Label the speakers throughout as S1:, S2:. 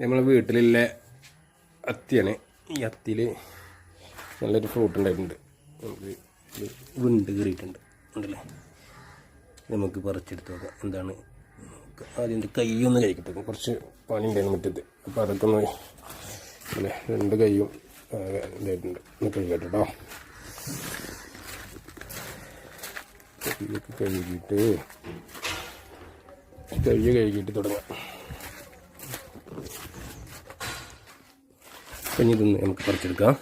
S1: നമ്മളെ വീട്ടിലുള്ള അത്തിയാണ്. ഈ അത്തിയിൽ നല്ലൊരു ഫ്രൂട്ട് ഉണ്ടായിട്ടുണ്ട്. വിണ്ട് കയറിയിട്ടുണ്ട് ഉണ്ടല്ലേ? നമുക്ക് പറിച്ചെടുത്ത് നോക്കാം. എന്താണ്? അതിന്റെ കൈയൊന്ന് കഴിക്കട്ടെ കുറച്ച് പണി ഉണ്ടായിരുന്നു മുറ്റത്ത്. അപ്പോൾ അതൊക്കെ ഒന്ന് അല്ലേ രണ്ട് കൈയും ഇതായിട്ടുണ്ട്. ഒന്ന് കഴിക്കട്ടെ കേട്ടോ കൈയൊക്കെ കഴുകിയിട്ട് കഴുകി കഴുകിയിട്ട് തുടങ്ങാം. പിന്നെ ഇതൊന്ന് നമുക്ക് പറിച്ചെടുക്കാം.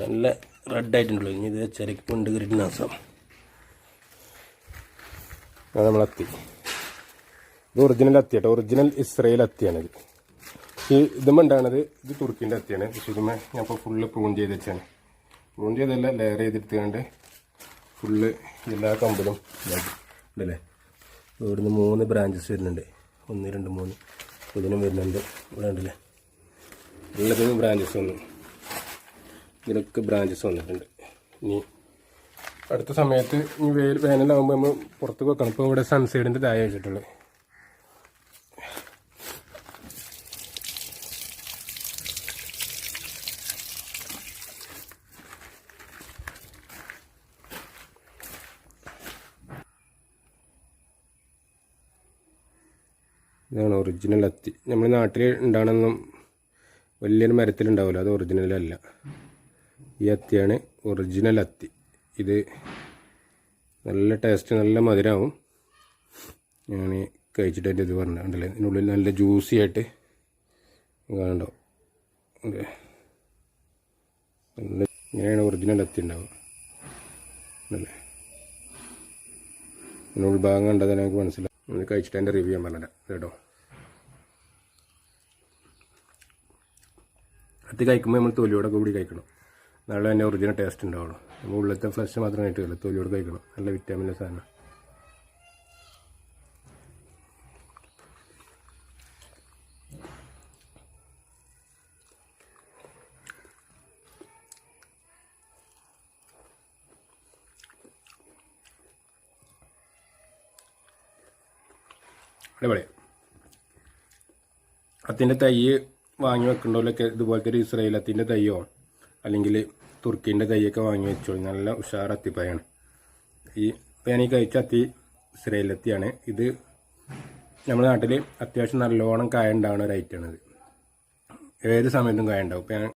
S1: നല്ല റെഡ് ആയിട്ടുണ്ടല്ലോ. ഇനി ഇത് ചിരക്ക് കൊണ്ട് കിട്ടുന്ന നാസം അത് നമ്മൾ അത്തി. ഇത് ഒറിജിനൽ അത്തി കേട്ടോ ഒറിജിനൽ ഇസ്രയേൽ അത്തിയാണിത് ഈ ഇതുമ്മ ഉണ്ടാകുന്നത് ഇത് തുർക്കിന്റെ അത്തിയാണ്. പക്ഷേ ഇതുമ്മ ഞാൻ ഇപ്പോൾ ഫുള്ള് പ്രൂൺ ചെയ്ത് വെച്ചാണ്. പ്രൂൺ ചെയ്തല്ല ലെയർ ചെയ്തെടുത്തുകൊണ്ട് ഫുള്ള് എല്ലാ കമ്പിലും ഇതാക്കി. ഉണ്ടല്ലേ ഇവിടുന്ന് മൂന്ന് ബ്രാഞ്ചസ് വരുന്നുണ്ട്. ഒന്ന് രണ്ട് മൂന്ന്. ഇതിനും വരുന്നുണ്ട്. ഇവിടെ ഉണ്ടല്ലേ? എല്ലാത്തിനും ബ്രാഞ്ചസ് വന്നു. ഇതിലൊക്കെ ബ്രാഞ്ചസ് വന്നിട്ടുണ്ട്. ഇനി അടുത്ത സമയത്ത് ഇനി വേനലാകുമ്പോൾ നമ്മൾ പുറത്ത് വെക്കണം. ഇപ്പോൾ ഇവിടെ സൺസൈഡിന്റെ താഴെ വെച്ചിട്ടുള്ളത്. ഇതാണ് ഒറിജിനൽ അത്തി. നമ്മുടെ നാട്ടിൽ ഉണ്ടാകണമെന്നും വലിയൊരു മരത്തിലുണ്ടാവില്ല അത് ഒറിജിനൽ അല്ല. ഈ അത്തിയാണ് ഒറിജിനൽ അത്തി. ഇത് നല്ല ടേസ്റ്റ് നല്ല മധുരമാവും ഞാൻ കഴിച്ചിട്ട് അതിന്റെ ഇത് പറഞ്ഞിട്ടുണ്ടല്ലേ ഇതിനുള്ളിൽ നല്ല ജ്യൂസി ആയിട്ട് കാണണ്ടോ അതെ. നല്ല ഇങ്ങനെയാണ് ഒറിജിനൽ അത്തി ഉണ്ടാവുക. അല്ലേ? ഉൾഭാഗം കണ്ടത് എനിക്ക് മനസ്സിലാവും കഴിച്ചിട്ട് അതിന്റെ റിവ്യൂ ഞാൻ പറഞ്ഞുതരാം. കേട്ടോ. അത് കഴിക്കുമ്പോൾ നമ്മൾ തൊലിയോടെ കൂടി കഴിക്കണം. നല്ല തന്നെ ഒറിജിനൽ ടേസ്റ്റ് ഉണ്ടാവുള്ളൂ. നമ്മൾ ഉള്ളിലത്തെ ഫ്ലഷ് മാത്രമേ കിട്ടുകയുള്ളൂ തൊലിയോട് കഴിക്കണം. നല്ല വിറ്റാമിന്റെ സാധനം. അടിപൊളി. അത്തിന്റെ തൈ വാങ്ങി വെക്കേണ്ടവരൊക്കെ ഇതുപോലത്തെ ഒരു ഇസ്രയേൽ അത്തിന്റെ തൈയോ അല്ലെങ്കിൽ തുർക്കീന്റെ തൈയൊക്കെ വാങ്ങി വെച്ചോളൂ. നല്ല ഉഷാർ അത്തിപ്പായാണ് ഈ ഞാൻ ഈ കഴിച്ച അത്തി ഇസ്രയേലത്തിയാണ് ഇത് നമ്മുടെ നാട്ടിൽ അത്യാവശ്യം നല്ലോണം കായ ഉണ്ടാവുന്ന ഒരു ഐറ്റമാണിത് ഏത് സമയത്തും കായ ഉണ്ടാവും. ഇപ്പം